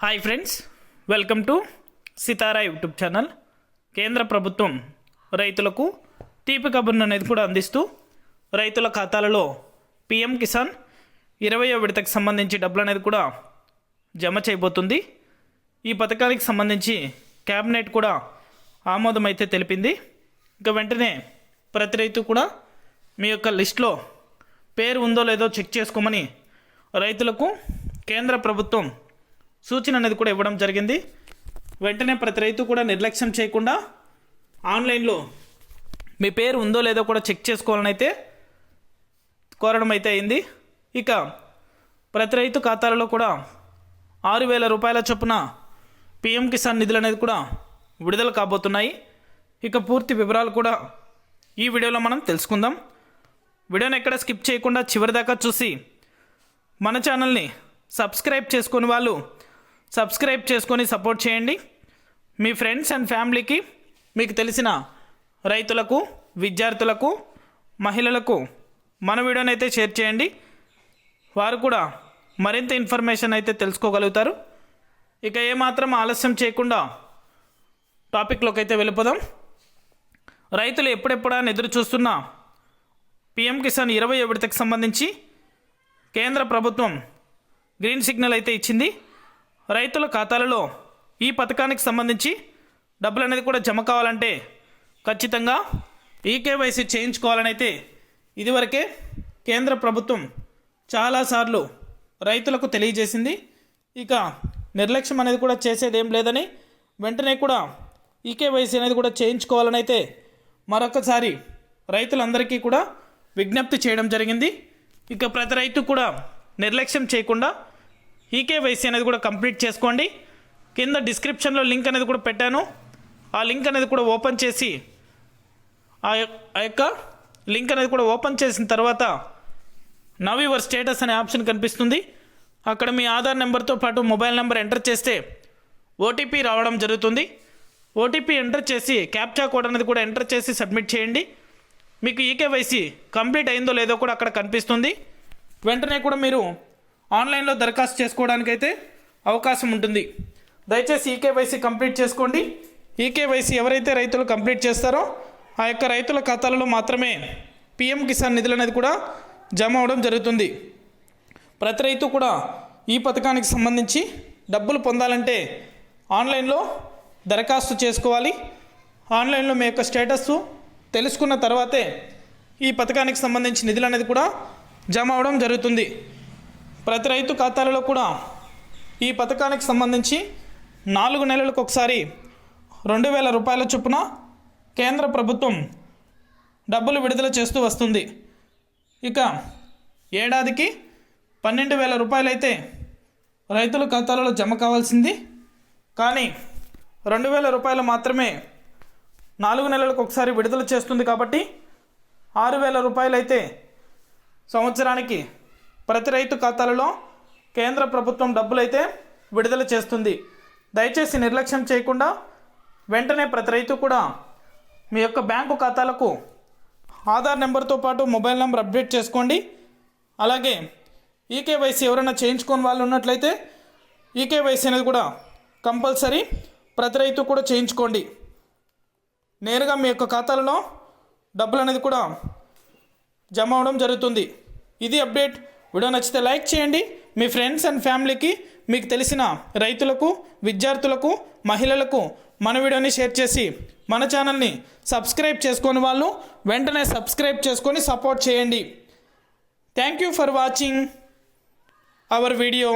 Hi friends welcome to Sitara YouTube channel కేంద్ర ప్రభుత్వం రైతులకు తీపి కబుర్ను అనేది కూడా అందిస్తూ రైతుల ఖాతాలలో పిఎం కిసాన్ ఇరవయో విడతకు సంబంధించి డబ్బులు అనేది కూడా జమ చేయబోతుంది. ఈ పథకానికి సంబంధించి క్యాబినెట్ కూడా ఆమోదం అయితే తెలిపింది. ఇంకా వెంటనే ప్రతి రైతు కూడా మీ యొక్క లిస్ట్లో పేరు ఉందో లేదో చెక్ చేసుకోమని రైతులకు కేంద్ర ప్రభుత్వం సూచన అనేది కూడా ఇవ్వడం జరిగింది. వెంటనే ప్రతి రైతు కూడా నిర్లక్ష్యం చేయకుండా ఆన్లైన్లో మీ పేరు ఉందో లేదో కూడా చెక్ చేసుకోవాలని అయితే కోరడం అయితే అయింది. ఇక ప్రతి రైతు ఖాతాలలో కూడా ఆరు వేల రూపాయల చొప్పున పిఎం కిసాన్ నిధులు అనేది కూడా విడుదల కాబోతున్నాయి. ఇక పూర్తి వివరాలు కూడా ఈ వీడియోలో మనం తెలుసుకుందాం. వీడియోని ఎక్కడ స్కిప్ చేయకుండా చివరిదాకా చూసి మన ఛానల్ని సబ్స్క్రైబ్ చేసుకుని వాళ్ళు సబ్స్క్రైబ్ చేసుకొని సపోర్ట్ చేయండి. మీ ఫ్రెండ్స్ అండ్ ఫ్యామిలీకి మీకు తెలిసిన రైతులకు విద్యార్థులకు మహిళలకు మన వీడియోని అయితే షేర్ చేయండి. వారు కూడా మరింత ఇన్ఫర్మేషన్ అయితే తెలుసుకోగలుగుతారు. ఇక ఏమాత్రం ఆలస్యం చేయకుండా టాపిక్లోకి అయితే వెళ్ళిపోదాం. రైతులు ఎప్పుడెప్పుడా ఎదురు చూస్తున్న పిఎం కిసాన్ ఇరవై విడతకు సంబంధించి కేంద్ర ప్రభుత్వం గ్రీన్ సిగ్నల్ అయితే ఇచ్చింది. రైతుల ఖాతాలలో ఈ పథకానికి సంబంధించి డబ్బులు అనేది కూడా జమ కావాలంటే ఖచ్చితంగా ఈకేవైసీ చేయించుకోవాలని అయితే ఇదివరకే కేంద్ర ప్రభుత్వం చాలాసార్లు రైతులకు తెలియజేసింది. ఇక నిర్లక్ష్యం అనేది కూడా చేసేది ఏం లేదని వెంటనే కూడా ఈకేవైసీ అనేది కూడా చేయించుకోవాలని అయితే మరొకసారి రైతులందరికీ కూడా విజ్ఞప్తి చేయడం జరిగింది. ఇక ప్రతి రైతు కూడా నిర్లక్ష్యం చేయకుండా ఈకేవైసీ అనేది కూడా కంప్లీట్ చేసుకోండి. కింద డిస్క్రిప్షన్లో లింక్ అనేది కూడా పెట్టాను. ఆ లింక్ అనేది కూడా ఓపెన్ చేసి ఆ ఆ యొక్క లింక్ అనేది కూడా ఓపెన్ చేసిన తర్వాత నవ్ యువర్ స్టేటస్ అనే ఆప్షన్ కనిపిస్తుంది. అక్కడ మీ ఆధార్ నెంబర్తో పాటు మొబైల్ నెంబర్ ఎంటర్ చేస్తే ఓటీపీ రావడం జరుగుతుంది. ఓటీపీ ఎంటర్ చేసి క్యాప్చా కోడ్ అనేది కూడా ఎంటర్ చేసి సబ్మిట్ చేయండి. మీకు ఈకేవైసీ కంప్లీట్ అయిందో లేదో కూడా అక్కడ కనిపిస్తుంది. వెంటనే కూడా మీరు ఆన్లైన్లో దరఖాస్తు చేసుకోవడానికైతే అవకాశం ఉంటుంది. దయచేసి ఈకేవైసీ కంప్లీట్ చేసుకోండి. ఈకేవైసీ ఎవరైతే రైతులు కంప్లీట్ చేస్తారో ఆ యొక్క రైతుల ఖాతాలలో మాత్రమే పిఎం కిసాన్ నిధులు అనేది కూడా జమ అవడం జరుగుతుంది. ప్రతి రైతు కూడా ఈ పథకానికి సంబంధించి డబ్బులు పొందాలంటే ఆన్లైన్లో దరఖాస్తు చేసుకోవాలి. ఆన్లైన్లో మీ యొక్క స్టేటస్ తెలుసుకున్న తర్వాతే ఈ పథకానికి సంబంధించి నిధులు అనేది కూడా జమ అవడం జరుగుతుంది. ప్రతి రైతు ఖాతాలలో కూడా ఈ పథకానికి సంబంధించి నాలుగు నెలలకు ఒకసారి రెండు వేల రూపాయల చొప్పున కేంద్ర ప్రభుత్వం డబ్బులు విడుదల చేస్తూ వస్తుంది. ఇక ఏడాదికి పన్నెండు వేల రూపాయలైతే రైతుల ఖాతాలలో జమ కావాల్సింది. కానీ రెండు వేల రూపాయలు మాత్రమే నాలుగు నెలలకు ఒకసారి విడుదల చేస్తుంది కాబట్టి ఆరు వేల రూపాయలైతే సంవత్సరానికి ప్రతి రైతు ఖాతాలలో కేంద్ర ప్రభుత్వం డబ్బులైతే విడుదల చేస్తుంది. దయచేసి నిర్లక్ష్యం చేయకుండా వెంటనే ప్రతి రైతు కూడా మీ యొక్క బ్యాంకు ఖాతాలకు ఆధార్ నెంబర్తో పాటు మొబైల్ నెంబర్ అప్డేట్ చేసుకోండి. అలాగే ఈకేవైసీ ఎవరైనా చేయించుకోని వాళ్ళు ఉన్నట్లయితే ఈకేవైసీ అనేది కూడా కంపల్సరీ ప్రతి రైతు కూడా చేయించుకోండి. నేరుగా మీ యొక్క ఖాతాలలో డబ్బులు అనేది కూడా జమ అవడం జరుగుతుంది. ఇది అప్డేట్ వీడియో నచ్చితే లైక్ చేయండి. మీ ఫ్రెండ్స్ అండ్ ఫ్యామిలీకి మీకు తెలిసిన రైతులకు విద్యార్థులకు మహిళలకు మన వీడియోని షేర్ చేసి మన ఛానల్ని సబ్స్క్రైబ్ చేసుకొని వాళ్ళు వెంటనే సబ్స్క్రైబ్ చేసుకొని సపోర్ట్ చేయండి. Thank you for watching our video